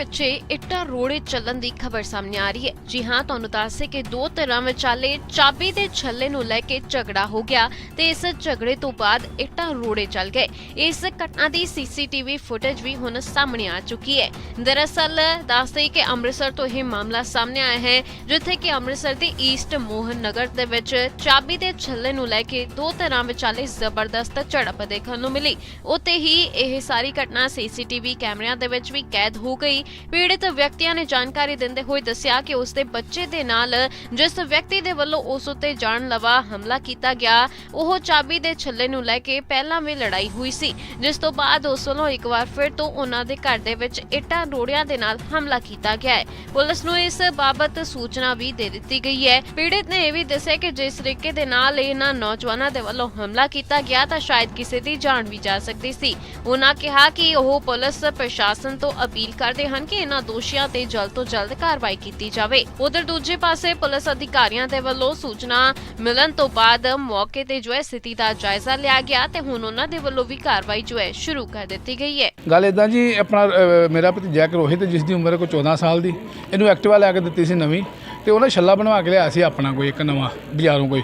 ਪਿੱਛੇ ਇੱਟਾਂ ਰੋੜੇ ਚੱਲਣ ਦੀ ਖਬਰ ਸਾਹਮਣੇ ਆ ਰਹੀ ਹੈ। ਜੀ ਹਾਂ, ਤੁਹਾਨੂੰ ਦੱਸੇ ਕਿ ਦੋ ਧਿਰਾਂ ਵਿਚਾਲੇ ਚਾਬੀ ਦੇ ਛੱਲੇ ਨੂੰ ਲੈ ਕੇ ਝਗੜਾ ਹੋ ਗਿਆ ਤੇ ਇਸ ਝਗੜੇ ਤੋਂ ਬਾਅਦ ਇੱਟਾਂ ਰੋੜੇ ਚੱਲ ਗਏ। ਇਸ ਘਟਨਾ ਦੀ ਸੀਸੀਟੀਵੀ ਫੁਟੇਜ ਵੀ ਹੁਣ ਸਾਹਮਣੇ ਆ ਚੁੱਕੀ ਹੈ। ਦਰਅਸਲ ਦੱਸਦੇ ਕਿ ਅੰਮ੍ਰਿਤਸਰ ਤੋਂ ਇਹ ਮਾਮਲਾ ਸਾਹਮਣੇ ਆਇਆ ਹੈ, ਜਿੱਥੇ ਕਿ ਅੰਮ੍ਰਿਤਸਰ ਦੇ ਈਸਟ ਮੋਹਨ ਨਗਰ ਦੇ ਵਿੱਚ ਚਾਬੀ ਦੇ ਛੱਲੇ ਨੂੰ ਲੈ ਕੇ ਦੋ ਧਿਰਾਂ ਵਿਚਾਲੇ ਜ਼ਬਰਦਸਤ ਝੜਪ ਦੇਖਣ ਨੂੰ ਮਿਲੀ। ਉੱਤੇ ਹੀ ਇਹ ਸਾਰੀ ਘਟਨਾ ਸੀਸੀਟੀਵੀ ਕੈਮਰਿਆਂ ਦੇ ਵਿੱਚ ਵੀ ਕੈਦ ਹੋ ਗਈ ਪੀੜਿਤ ਵਿਅਕਤੀਆਂ ਨੇ ਜਾਣਕਾਰੀ ਦਿੰਦੇ ਹੋਏ ਦੱਸਿਆ ਕਿ ਉਸ ਦੇ ਬੱਚੇ ਦੇ ਨਾਲ ਜਿਸ ਵਿਅਕਤੀ ਦੇ ਵੱਲੋਂ ਉਸ ਉੱਤੇ ਜਾਨ ਲਵਾ ਹਮਲਾ ਕੀਤਾ ਗਿਆ, ਉਹ ਚਾਬੀ ਦੇ ਛੱਲੇ ਨੂੰ ਲੈ ਕੇ ਪਹਿਲਾਂ ਵੀ ਲੜਾਈ ਹੋਈ ਸੀ, ਜਿਸ ਤੋਂ ਬਾਅਦ ਉਸ ਵੱਲੋਂ ਇੱਕ ਵਾਰ ਫਿਰ ਤੋਂ ਉਹਨਾਂ ਦੇ ਘਰ ਦੇ ਵਿੱਚ ਇੱਟਾਂ ਰੋੜਿਆਂ ਦੇ ਨਾਲ ਹਮਲਾ ਕੀਤਾ ਗਿਆ ਹੈ। ਪੁਲਿਸ ਨੂੰ ਇਸ ਬਾਬਤ ਸੂਚਨਾ ਵੀ ਦੇ ਦਿੱਤੀ ਗਈ ਹੈ। ਪੀੜਿਤ ਨੇ ਇਹ ਵੀ ਦੱਸਿਆ ਕਿ ਜਿਸ ਤਰੀਕੇ ਦੇ ਨਾਲ ਇਹਨਾਂ ਨੌਜਵਾਨਾਂ ਦੇ ਵੱਲੋਂ ਹਮਲਾ ਕੀਤਾ ਗਿਆ ਤਾਂ ਸ਼ਾਇਦ ਕਿਸੇ ਦੀ ਜਾਨ ਵੀ ਜਾ ਸਕਦੀ ਸੀ। ਉਹਨਾਂ ਕਿਹਾ ਕਿ ਉਹ ਪੁਲਿਸ, ਪ੍ਰਸ਼ਾਸਨ ਤੋਂ ਅਪੀਲ ਕਰਦੇ ਹਨ ਕਿ ਇਹਨਾਂ ਦੋਸ਼ੀਆਂ ਤੇ ਜਲਦ ਤੋਂ ਜਲਦ ਕਾਰਵਾਈ ਕੀਤੀ ਜਾਵੇ। ਉਧਰ ਦੂਜੇ ਪਾਸੇ ਪੁਲਿਸ ਅਧਿਕਾਰੀਆਂ ਦੇ ਵੱਲੋਂ ਸੂਚਨਾ ਮਿਲਣ ਤੋਂ ਬਾਅਦ ਮੌਕੇ ਤੇ ਜੋ ਹੈ ਸਥਿਤੀ ਦਾ ਜਾਇਜ਼ਾ ਲਿਆ ਗਿਆ ਤੇ ਹੁਣ ਉਹਨਾਂ ਦੇ ਵੱਲੋਂ ਵੀ ਕਾਰਵਾਈ ਜੋ ਹੈ ਸ਼ੁਰੂ ਕਰ ਦਿੱਤੀ ਗਈ ਹੈ। ਗੱਲ ਇਦਾਂ ਜੀ ਆਪਣਾ ਅ, ਮੇਰਾ ਭਤੀਜਾ ਇੱਕ ਰੋਹਿਤ ਜਿਸ ਦੀ ਉਮਰ ਕੋਈ 14 ਸਾਲ ਦੀ ਇਹਨੂੰ ਐਕਟਿਵਾ ਲੈ ਕੇ ਦਿੱਤੀ ਸੀ ਨਵੀਂ ਤੇ ਉਹਨੇ ਛੱਲਾ ਬਣਵਾ ਕੇ ਲਿਆ ਸੀ ਆਪਣਾ ਕੋਈ ਇੱਕ ਨਵਾਂ ਬਾਜ਼ਾਰੋਂ ਕੋਈ।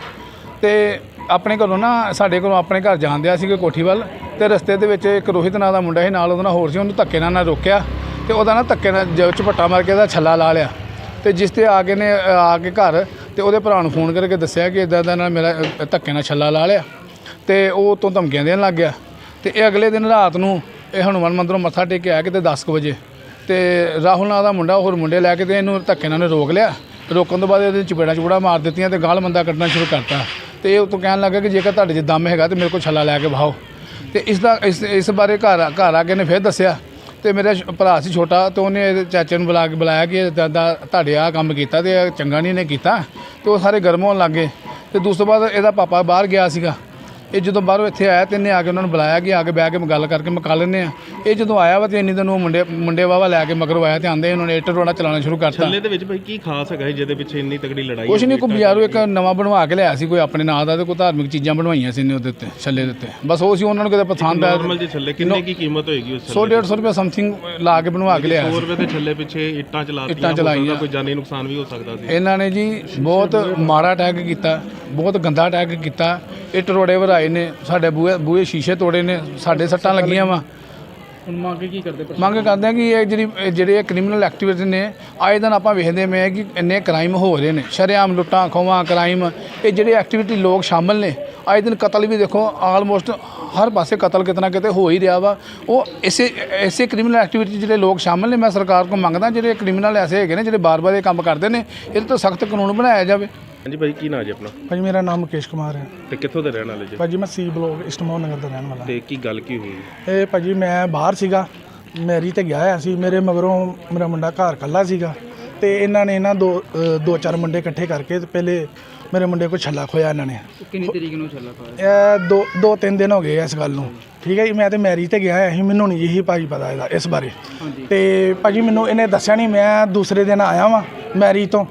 ਤੇ ਆਪਣੇ ਘਰੋਂ ਨਾ ਸਾਡੇ ਕੋਲੋਂ ਆਪਣੇ ਘਰ ਜਾਂਦਿਆ ਸੀ ਕੋਈ ਕੋਠੀ ਵੱਲ ਤੇ ਰਸਤੇ ਦੇ ਵਿੱਚ ਇੱਕ ਰੋਹਿਤ ਨਾਂ ਦਾ ਮੁੰਡਾ ਸੀ ਨਾਲ ਉਹਦੇ ਨਾਲ ਹੋਰ ਸੀ ਉਹਨੂੰ ਧੱਕੇ ਨਾਲ ਨਾ ਰੋਕਿਆ। ਤੇ ਉਹਦਾ ਨਾ ਧੱਕੇ ਨਾਲ ਜ- ਝਪੱਟਾ ਮਾਰ ਕੇ ਉਹਦਾ ਛੱਲਾ ਲਾ ਲਿਆ। ਤੇ ਜਿਸ ਤੇ ਆ ਕੇ ਨੇ ਅ, ਆ ਕੇ ਘਰ ਤੇ ਉਹਦੇ ਭਰਾ ਨੂੰ ਫੋਨ ਕਰਕੇ ਦੱਸਿਆ ਕਿ ਇਦਾਂ ਦਾ ਨਾਲ ਮੇਰਾ ਅ, ਧੱਕੇ ਨਾਲ ਛੱਲਾ ਲਾ ਲਿਆ। ਤੇ ਉਹ ਤੋਂ ਧਮਕੀਆਂ ਦੇਣ ਲੱਗ ਗਿਆ। ਤੇ ਇਹ ਅਗਲੇ ਦਿਨ ਰਾਤ ਨੂੰ ਇਹ ਹਨੂੰਮਾਨ ਮੰਦਰੋਂ ਮੱਥਾ ਟੇਕ ਕੇ ਆਇਆ ਕਿਤੇ 10 ਕੁ ਵਜੇ। ਤੇ ਰਾਹੁਲ ਨਾਂ ਦਾ ਮੁੰਡਾ ਹੋਰ ਮੁੰਡੇ ਲੈ ਕੇ ਤੇ ਇਹਨੂੰ ਧੱਕੇ ਨਾਲ ਉਹਨੇ ਰੋਕ ਲਿਆ। ਰੋਕਣ ਤੋਂ ਬਾਅਦ ਇਹਦੇ ਚਪੇੜਾ ਚੂੜਾ ਮਾਰ ਦਿੱਤੀਆਂ ਤੇ ਗਾਲ ਮੰਦਾ ਕੱਢਣਾ ਸ਼ੁਰੂ ਕਰਤਾ। ਤੇ ਇਹ ਉਤੋਂ ਕਹਿਣ ਲੱਗਾ ਕਿ ਜੇਕਰ ਤੁਹਾਡੇ 'ਚ ਦਮ ਹੈਗਾ ਤੇ ਮੇਰੇ ਕੋਲ ਛੱਲਾ ਲੈ ਕੇ ਵਹਾਓ। ਤੇ ਇਸ ਦਾ ਇਸ ਇਸ ਬਾਰੇ ਘਰ ਘਰ ਆ ਕੇ ਨੇ ਫਿਰ ਦੱਸਿਆ ਤੇ ਮੇਰਾ ਸ਼- ਭਰਾ ਸੀ ਛੋਟਾ ਤੇ ਉਹਨੇ ਇਹਦੇ ਚਾਚੇ ਨੂੰ ਬੁਲਾ ਕੇ ਬੁਲਾਇਆ ਕਿ ਦਾਦਾ ਤੁਹਾਡੇ ਆ ਕੰਮ ਕੀਤਾ ਤੇ ਇਹ ਚੰਗਾ ਨਹੀਂ ਨੇ ਕੀਤਾ ਤੇ ਉਹ ਸਾਰੇ ਗਰਮ ਹੋਣ ਲੱਗੇ ਤੇ ਦੂਸਰੇ ਬਾਅਦ ਇਹਦਾ ਪਾਪਾ ਬਾਹਰ ਗਿਆ ਸੀਗਾ। ਇਹ ਜਦੋਂ ਬਾਹਰੋਂ ਇੱਥੇ ਆਇਆ ਤੇ ਇਹਨੇ ਆ ਕੇ ਉਹਨਾਂ ਨੂੰ ਬੁਲਾਇਆ ਕਿ ਆ ਕੇ ਬਹਿ ਕੇ ਗੱਲ ਕਰਕੇ ਮੁਕਾ ਲੈਂਦੇ ਆ। ਇਹ ਜਦੋਂ ਆਇਆ ਵਾ ਤੇ ਇੰਨੀ ਦਿਨ ਉਹ ਮੁੰਡੇ ਮੁੰਡੇ ਵਾਵਾ ਲੈ ਕੇ ਮਗਰੋਂ ਆਇਆ ਤੇ ਆਂਦੇ ਉਹਨਾਂ ਨੇ ਇੱਟ ਰੋੜਾ ਚਲਾਉਣਾ ਸ਼ੁਰੂ ਕਰਤਾ। ਛੱਲੇ ਦੇ ਵਿੱਚ ਭਾਈ ਕੀ ਖਾਸ ਹੈਗਾ ਸੀ ਜਿਹਦੇ ਪਿੱਛੇ ਇੰਨੀ ਤਗੜੀ ਲੜਾਈ ਕੁਛ ਨਹੀਂ ਕੋਈ ਬਾਜ਼ਾਰੋਂ ਇੱਕ ਨਵਾਂ ਬਣਵਾ ਕੇ ਲਿਆ ਸੀ ਕੋਈ ਆਪਣੇ ਨਾਂ ਦਾ ਤੇ ਕੋਈ ਧਾਰਮਿਕ ਚੀਜ਼ਾਂ ਬਣਵਾਈਆਂ ਸੀ ਨੇ ਉਹਦੇ ਉੱਤੇ ਛੱਲੇ ਦੇ ਉੱਤੇ। ਬਸ ਉਹ ਸੀ ਉਹਨਾਂ ਨੂੰ ਕਿਤੇ ਪਸੰਦ ਆਇਆ ਨਾਰਮਲ ਜੇ ਛੱਲੇ ਕਿੰਨੇ ਕੀ ਕੀਮਤ ਹੋਏਗੀ ਉਸ 100 150 ਰੁਪਏ ਸਮਥਿੰਗ ਲਾ ਕੇ ਬਣਵਾ ਕੇ ਲਿਆ 100 ਸੀ ਰੁਪਏ ਦੇ ਛੱਲੇ ਪਿੱਛੇ ਇੱਟਾਂ ਇੱਟਾਂ ਚਲਾਈਆਂ। ਕੋਈ ਜਾਨੀ ਨੁਕਸਾਨ ਵੀ ਹੋ ਸਕਦਾ ਸੀ। ਇਹਨਾਂ ਨੇ ਜੀ ਬਹੁਤ ਮਾੜਾ ਅਟੈਕ ਕੀਤਾ ਬਹੁਤ ਗੰਦਾ ਅਟੈਕ ਕੀਤਾ ਇੱਟ ਰੋੜੇ ਵਰਾਏ ਨੇ ਸਾਡੇ ਬੂਹੇ ਬੂਹੇ ਸ਼ੀਸ਼ੇ ਤੋੜੇ ਨੇ ਸਾਡੇ ਸੱਟਾਂ ਲੱਗੀਆਂ ਵਾ। ਹੁਣ ਮੰਗ ਕੀ ਕਰਦੇ ਮੰਗ ਕਰਦੇ ਆ ਕਿ ਇਹ ਜਿਹੜੀ ਇਹ ਜਿਹੜੇ ਕ੍ਰਿਮੀਨਲ ਐਕਟੀਵਿਟੀ ਨੇ ਆਏ ਦਿਨ ਆਪਾਂ ਵੇਖਦੇ ਆ ਕਿ ਇੰਨੇ ਕ੍ਰਾਈਮ ਹੋ ਰਹੇ ਨੇ। ਸ਼ਰੇਆਮ ਲੁੱਟਾਂ ਖੋਵਾਂ ਕ੍ਰਾਈਮ ਇਹ ਜਿਹੜੇ ਐਕਟੀਵਿਟੀ ਲੋਕ ਸ਼ਾਮਲ ਨੇ ਆਏ ਦਿਨ ਕਤਲ ਵੀ ਦੇਖੋ ਆਲਮੋਸਟ ਹਰ ਪਾਸੇ ਕਤਲ ਕਿਤਨਾ ਕਿਤੇ ਹੋ ਹੀ ਰਿਹਾ ਵਾ। ਉਹ ਇਸੇ ਇਸੇ ਕ੍ਰਿਮੀਨਲ ਐਕਟੀਵਿਟੀ ਜਿਹੜੇ ਲੋਕ ਸ਼ਾਮਲ ਨੇ ਮੈਂ ਸਰਕਾਰ ਕੋਲ ਮੰਗਦਾ ਜਿਹੜੇ ਕ੍ਰਿਮੀਨਲ ਐਸੇ ਹੈਗੇ ਨੇ ਜਿਹੜੇ ਬਾਰ-ਬਾਰ ਇਹ ਕੰਮ ਕਰਦੇ ਨੇ ਇਹਦੇ ਤੋਂ ਸਖਤ ਕਾਨੂੰਨ ਬਣਾਇਆ ਜਾਵੇ। ਹਾਂਜੀ ਭਾਈ ਕੀ ਨਾਂ ਜੀ ਆਪਣਾ? ਭਾਜੀ ਮੇਰਾ ਨਾਮ ਮੁਕੇਸ਼ ਕੁਮਾਰ ਹੈ। ਤੇ ਕਿੱਥੋਂ ਦੇ ਰਹਿਣ ਵਾਲੇ ਜੀ? ਭਾਜੀ ਮੈਂ ਸੀ ਬਲੋਕ ਇਸਟਮੋਨ ਨਗਰ ਦਾ ਰਹਿਣ ਵਾਲਾ। ਤੇ ਕੀ ਗੱਲ ਕੀ ਹੋਈ? ਇਹ ਭਾਜੀ ਮੈਂ ਬਾਹਰ ਸੀਗਾ। ਮੈਰੀ ਤੇ ਗਿਆ ਹੋਇਆ ਸੀ। ਮੇਰੇ ਮਗਰੋਂ ਮੇਰਾ ਮੁੰਡਾ ਘਰ ਕੱਲਾ ਸੀਗਾ। ਤੇ ਇਹਨਾਂ ਨੇ ਇਹਨਾਂ ਦੋ ਅ, ਦੋ ਚਾਰ ਮੁੰਡੇ ਇਕੱਠੇ ਕਰਕੇ ਤੇ ਪਹਿਲੇ ਮੇਰੇ ਮੁੰਡੇ ਕੋਲ ਛੱਲਾ ਖੋਇਆ ਇਹਨਾਂ ਨੇ। ਕਿੰਨੀ ਤਰੀਕ ਨੂੰ ਚੱਲਾ ਪਾਇਆ ਇਹ ਦੋ ਦੋ ਤਿੰਨ ਦਿਨ ਹੋ ਗਏ ਇਸ ਗੱਲ ਨੂੰ। ਠੀਕ ਹੈ ਜੀ ਮੈਂ ਤੇ ਮੈਰੀ ਤੇ ਗਿਆ ਹੋਇਆ ਸੀ। ਮੈਨੂੰ ਨਹੀਂ ਇਹੀ ਭਾਜੀ ਪਤਾ ਇਹਦਾ ਇਸ ਬਾਰੇ। ਤੇ ਭਾਜੀ ਮੈਨੂੰ ਇਹਨੇ ਦੱਸਿਆ ਨਹੀਂ ਮੈਂ ਦੂਸਰੇ ਦਿਨ ਆਇਆ ਵਾਂ ਮੈਰੀ ਤੋਂ।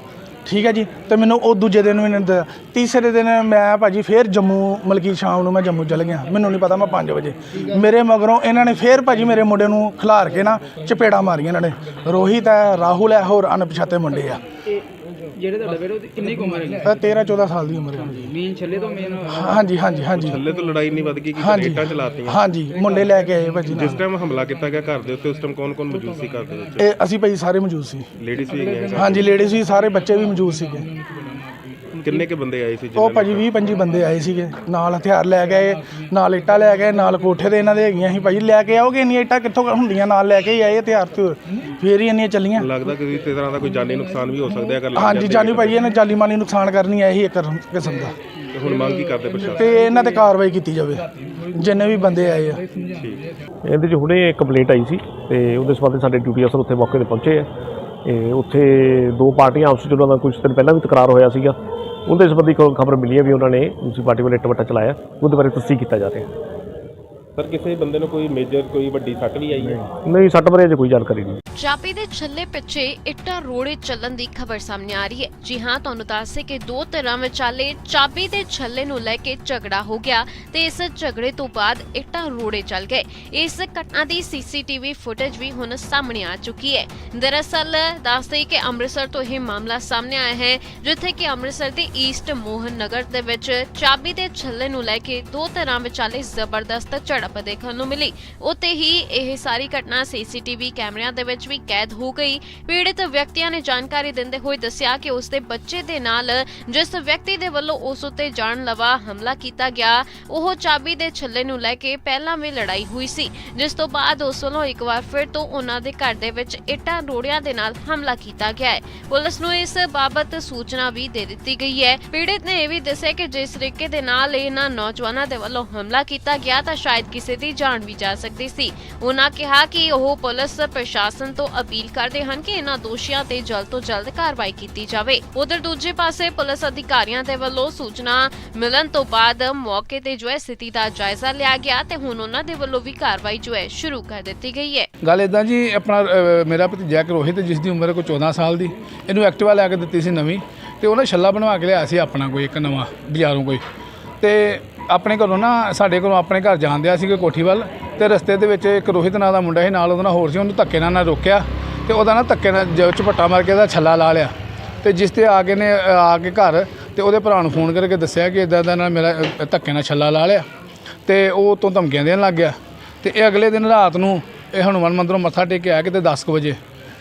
ਠੀਕ ਹੈ ਜੀ, ਤੇ ਮੈਨੂੰ ਉਹ ਦੂਜੇ ਦਿਨ ਵੀ ਇਹਨੇ ਦ- ਤੀਸਰੇ ਦਿਨ ਮੈਂ ਭਾਜੀ ਫੇਰ ਜੰਮੂ ਮਲਕੀ ਸ਼ਾਮ ਨੂੰ ਮੈਂ ਜੰਮੂ ਚਲ ਗਿਆ। ਮੈਨੂੰ ਨਹੀਂ ਪਤਾ ਮੈਂ 5 ਵਜੇ। ਮੇਰੇ ਮਗਰੋਂ ਇਹਨਾਂ ਨੇ ਫੇਰ ਭਾਜੀ ਮੇਰੇ ਮੁੰਡੇ ਨੂੰ ਖਿਲਾਰ ਕੇ ਨਾ ਚਪੇੜਾ ਮਾਰੀਆਂ ਇਹਨਾਂ ਨੇ। ਰੋਹਿਤ ਹੈ, ਰਾਹੁਲ ਹੈ, ਹੋਰ ਅਣਪਛਾਤੇ ਮੁੰਡੇ ਆ। ਜਿਹੜੇ ਤੁਹਾਡੇ ਵੀਰੋ ਦੀ ਕਿੰਨੀ ਕੁ ਉਮਰ ਹੈ? ਇਹ 13 14 ਸਾਲ ਦੀ ਉਮਰ ਹੈ। ਮੇਨ ਛੱਲੇ ਤੋਂ ਮੇਨ ਹਾਂਜੀ ਹਾਂਜੀ ਹਾਂਜੀ। ਛੱਲੇ ਤੋਂ ਲੜਾਈ ਨਹੀਂ ਵੱਧ ਗਈ ਕਿ ਹਾਂਜੀ ਇੱਟਾਂ ਚਲਾਤੀਆਂ। ਹਾਂਜੀ ਮੁੰਡੇ ਲੈ ਕੇ ਆਏ ਭਾਜੀ ਜਿਸ ਟਾਈਮ ਹਮਲਾ ਕੀਤਾ ਗਿਆ ਘਰ ਦੇ ਉੱਤੇ ਉਸ ਟਾਈਮ ਕੌਣ ਕੌਣ ਮੌਜੂਦ ਸੀ ਘਰ ਦੇ ਵਿੱਚ? ਇਹ ਅਸੀਂ ਭਾਈ ਸਾਰੇ ਮੌਜੂਦ ਸੀ। ਲੇਡੀਜ਼ ਵੀ ਗਏ ਹਾਂਜੀ ਲੇਡੀਜ਼ ਵੀ ਸਾਰੇ ਬੱਚੇ ਵੀ ਮੌਜੂਦ ਸੀਗੇ। ਕਿੰਨੇ ਕੇ ਬੰਦੇ ਆਏ ਸੀ ਉਹ ਭਾਜੀ 20 25 ਬੰਦੇ ਆਏ ਸੀਗੇ। ਨਾਲ ਹਥਿਆਰ ਲੈ ਗਏ ਨਾਲ ਇੱਟਾਂ ਲੈ ਗਏ ਨਾਲ ਕੋਠੇ ਦੇ ਇਹਨਾਂ ਦੇ ਹੈਗੀਆਂ ਸੀ। ਭਾਜੀ ਲੈ ਕੇ ਆਓਗੇ ਇੰਨੀਆਂ ਇੱਟਾਂ ਕਿੱਥੋਂ ਹੁੰਦੀਆਂ? ਨਾਲ ਲੈ ਕੇ ਹੀ ਆਏ ਹਥਿਆਰ ਤੇ ਫੇਰ ਹੀ ਇੰਨੀਆਂ ਚੱਲੀਆਂ। ਲੱਗਦਾ ਕਿ ਕਿਸੇ ਤਰ੍ਹਾਂ ਦਾ ਕੋਈ ਜਾਨੀ ਨੁਕਸਾਨ ਵੀ ਹੋ ਸਕਦਾ ਹੈ ਅਗਰ ਲੱਗ ਹਾਂਜੀ ਜਾਨੀ ਭਾਜੀ ਇਹਨੇ ਜਾਲੀ ਮਾਲੀ ਨੁਕਸਾਨ ਕਰਨੀ ਹੈ ਇਹੀ ਇੱਕ ਕਿਸਮ ਦਾ। ਤੇ ਹੁਣ ਮੰਗ ਕੀ ਕਰਦੇ ਪ੍ਰਸ਼ਾਸਨ? ਤੇ ਇਹਨਾਂ ਤੇ ਕਾਰਵਾਈ ਕੀਤੀ ਜਾਵੇ ਜਿੰਨੇ ਵੀ ਬੰਦੇ ਆਏ ਆ। ਇਹਦੇ 'ਚ ਹੁਣੇ ਕੰਪਲੇਂਟ ਆਈ ਸੀ ਤੇ ਉਹਦੇ ਸੰਬੰਧ ਸਾਡੇ ਡਿਊਟੀ ਅਫਸਰ ਉੱਥੇ ਮੌਕੇ ਤੇ ਪਹੁੰਚੇ ਆ। ਇਹ ਉੱਥੇ ਦੋ ਪਾਰਟੀਆਂ ਆਪਸ ਵਿੱਚ ਉਹਨਾਂ ਦਾ ਕੁਝ ਦਿਨ ਪਹਿਲਾਂ ਵੀ ਤਕਰਾਰ ਹੋਇਆ ਸੀਗਾ। ਉਹਦੇ ਸੰਬੰਧੀ ਖਬਰ ਮਿਲੀ ਹੈ ਵੀ ਉਹਨਾਂ ਨੇ ਦੂਸਰੀ ਪਾਰਟੀ ਵੱਲ ਟਵੱਟਾ ਚਲਾਇਆ, ਉਹਦੇ ਬਾਰੇ ਤਸਦੀਕ ਕੀਤਾ ਜਾ ਰਿਹਾ? ਸਰ ਕਿਸੇ ਬੰਦੇ ਨੂੰ ਕੋਈ ਮੇਜਰ ਕੋਈ ਵੱਡੀ ਸੱਟ ਵੀ ਆਈ ਹੈ? ਨਹੀਂ। ਸੱਟ ਬਾਰੇ ਅਜੇ ਕੋਈ ਜਾਣਕਾਰੀ ਨਹੀਂ। ਚਾਬੀ ਦੇ ਛੱਲੇ ਪਿੱਛੇ ਇੱਟਾਂ ਰੋੜੇ ਚੱਲਣ ਦੀ ਖਬਰ ਸਾਹਮਣੇ ਆ ਰਹੀ ਹੈ। ਜੀ ਹਾਂ ਤੁਹਾਨੂੰ ਦੱਸੇ ਕਿ ਦੋ ਧਿਰਾਂ ਵਿਚਾਲੇ ਚਾਬੀ ਦੇ ਛੱਲੇ ਨੂੰ ਲੈ ਕੇ ਝਗੜਾ ਹੋ ਗਿਆ ਤੇ ਇਸ ਝਗੜੇ ਤੋਂ ਬਾਅਦ ਇੱਟਾਂ ਰੋੜੇ ਚੱਲ ਗਏ। ਇਸ ਘਟਨਾ ਦੀ ਸੀਸੀਟੀਵੀ ਫੁਟੇਜ ਵੀ ਹੁਣ ਸਾਹਮਣੇ ਆ ਚੁੱਕੀ ਹੈ। ਦਰਅਸਲ ਦੱਸਦੇ ਕਿ ਅੰਮ੍ਰਿਤਸਰ ਤੋਂ ਇਹ ਮਾਮਲਾ ਸਾਹਮਣੇ ਆਇਆ ਹੈ ਜਿੱਥੇ ਕਿ ਅੰਮ੍ਰਿਤਸਰ ਦੇ ਈਸਟ ਮੋਹਨ ਨਗਰ ਦੇ ਵਿੱਚ ਚਾਬੀ ਦੇ ਛੱਲੇ ਨੂੰ ਲੈ ਕੇ ਦੋ ਧਿਰਾਂ ਵਿਚਾਲੇ ਜ਼ਬਰਦਸਤ ਝੜਪ ਦੇਖਣ ਨੂੰ ਮਿਲੀ। ਉੱਤੇ ਹੀ ਇਹ ਸਾਰੀ ਘਟਨਾ ਸੀਸੀਟੀਵੀ ਕੈਮਰਿਆਂ ਦੇ ਵਿੱਚ ਵੀ ਕੈਦ ਹੋ ਗਈ। ਪੀੜਿਤ ਵਿਅਕਤੀਆਂ ਨੇ ਜਾਣਕਾਰੀ ਦਿੰਦੇ ਹੋਏ ਦੱਸਿਆ ਕਿ ਉਸ ਦੇ ਬੱਚੇ ਦੇ ਨਾਲ ਜਿਸ ਵਿਅਕਤੀ ਦੇ ਵੱਲੋਂ ਉਸ ਉੱਤੇ ਜਾਣ ਹਮਲਾ ਕੀਤਾ ਗਿਆ, ਉਹ ਚਾਬੀ ਦੇ ਛੱਲੇ ਨੂੰ ਲੈ ਕੇ ਪਹਿਲਾਂ ਵੀ ਲੜਾਈ ਹੋਈ ਸੀ। ਜਿਸ ਤੋਂ ਬਾਅਦ ਉਸ ਵੱਲੋਂ ਇੱਕ ਵਾਰ ਫਿਰ ਤੋਂ ਉਹਨਾਂ ਦੇ ਘਰ ਦੇ ਵਿੱਚ ਇੱਟਾਂ ਰੋੜਿਆਂ ਦੇ ਨਾਲ ਹਮਲਾ ਕੀਤਾ ਗਿਆ ਹੈ। ਪੁਲਿਸ ਨੂੰ ਇਸ ਬਾਬਤ ਸੂਚਨਾ ਵੀ ਦੇ ਦਿੱਤੀ ਗਈ ਹੈ। ਪੀੜਿਤ ਨੇ ਇਹ ਵੀ ਦੱਸਿਆ ਕਿ ਜਿਸ ਤਰੀਕੇ ਦੇ ਨਾਲ ਇਹਨਾਂ ਨੌਜਵਾਨਾਂ ਦੇ ਵੱਲੋਂ ਹਮਲਾ ਕੀਤਾ ਗਿਆ ਤਾਂ ਸ਼ਾਇਦ ਕਿਸੇ ਦੀ ਜਾਨ ਵੀ ਜਾ ਸਕਦੀ ਸੀ। ਉਹਨਾਂ ਕਿਹਾ ਕਿ ਉਹ ਪੁਲਿਸ ਪ੍ਰਸ਼ਾਸਨ ਤੋਂ ਅਪੀਲ ਕਰਦੇ ਹਨ ਕਿ ਇਹਨਾਂ ਦੋਸ਼ੀਆਂ ਤੇ ਜਲਦ ਤੋਂ ਜਲਦ ਕਾਰਵਾਈ ਕੀਤੀ ਜਾਵੇ। ਉਧਰ ਦੂਜੇ ਪਾਸੇ ਪੁਲਿਸ ਅਧਿਕਾਰੀਆਂ ਦੇ ਵੱਲੋਂ ਸੂਚਨਾ ਮਿਲਣ ਤੋਂ ਬਾਅਦ ਮੌਕੇ ਤੇ ਜੋ ਹੈ ਸਥਿਤੀ ਦਾ ਜਾਇਜ਼ਾ ਲਿਆ ਗਿਆ ਤੇ ਹੁਣ ਉਹਨਾਂ ਦੇ ਵੱਲੋਂ ਵੀ ਕਾਰਵਾਈ ਜੋ ਹੈ ਸ਼ੁਰੂ ਕਰ ਦਿੱਤੀ ਗਈ ਹੈ। ਗੱਲ ਇਦਾਂ ਜੀ ਆਪਣਾ ਅ, ਮੇਰਾ ਭਤੀਜਾ ਇੱਕ ਰੋਹਿਤ ਜਿਸ ਦੀ ਉਮਰ ਕੋਈ 14 ਸਾਲ ਦੀ ਇਹਨੂੰ ਐਕਟਿਵਾ ਲੈ ਕੇ ਦਿੱਤੀ ਸੀ ਨਵੀਂ ਤੇ ਉਹਨੇ ਛੱਲਾ ਬਣਵਾ ਕੇ ਲਿਆ ਸੀ ਆਪਣਾ ਕੋਈ ਇੱਕ ਨਵਾਂ ਬਾਜ਼ਾਰੋਂ ਕੋਈ। ਤੇ ਆਪਣੇ ਘਰੋਂ ਨਾ ਸਾਡੇ ਘਰੋਂ ਆਪਣੇ ਘਰ ਜਾਂਦਿਆ ਸੀ ਕੋਈ ਕੋਠੀ ਵੱਲ ਤੇ ਰਸਤੇ ਦੇ ਵਿੱਚ ਇੱਕ ਰੋਹਿਤ ਨਾਂ ਦਾ ਮੁੰਡਾ ਸੀ ਨਾਲ ਉਹਦੇ ਨਾਲ ਹੋਰ ਸੀ ਉਹਨੂੰ ਧੱਕੇ ਨਾਲ ਨਾ ਰੋਕਿਆ ਤੇ ਉਹਦਾ ਨਾ ਧੱਕੇ ਨਾਲ ਜ- ਝਪੱਟਾ ਮਾਰ ਕੇ ਉਹਦਾ ਛੱਲਾ ਲਾ ਲਿਆ ਤੇ ਜਿਸ ਤੇ ਆ ਕੇ ਨੇ ਅ, ਆ ਕੇ ਘਰ ਤੇ ਉਹਦੇ ਭਰਾ ਨੂੰ ਫੋਨ ਕਰਕੇ ਦੱਸਿਆ ਕਿ ਇਦਾਂ ਦਾ ਨਾਲ ਮੇਰਾ ਅ, ਧੱਕੇ ਨਾਲ ਛੱਲਾ ਲਾ ਲਿਆ ਤੇ ਉਹ ਤੋਂ ਧਮਕੀਆਂ ਦੇਣ ਲੱਗ ਗਿਆ ਤੇ ਇਹ ਅਗਲੇ ਦਿਨ ਰਾਤ ਨੂੰ ਇਹ ਹਨੂੰਮਾਨ ਮੰਦਰੋਂ ਮੱਥਾ ਟੇਕ ਕੇ ਆਇਆ ਕਿਤੇ 10 ਕੁ ਵਜੇ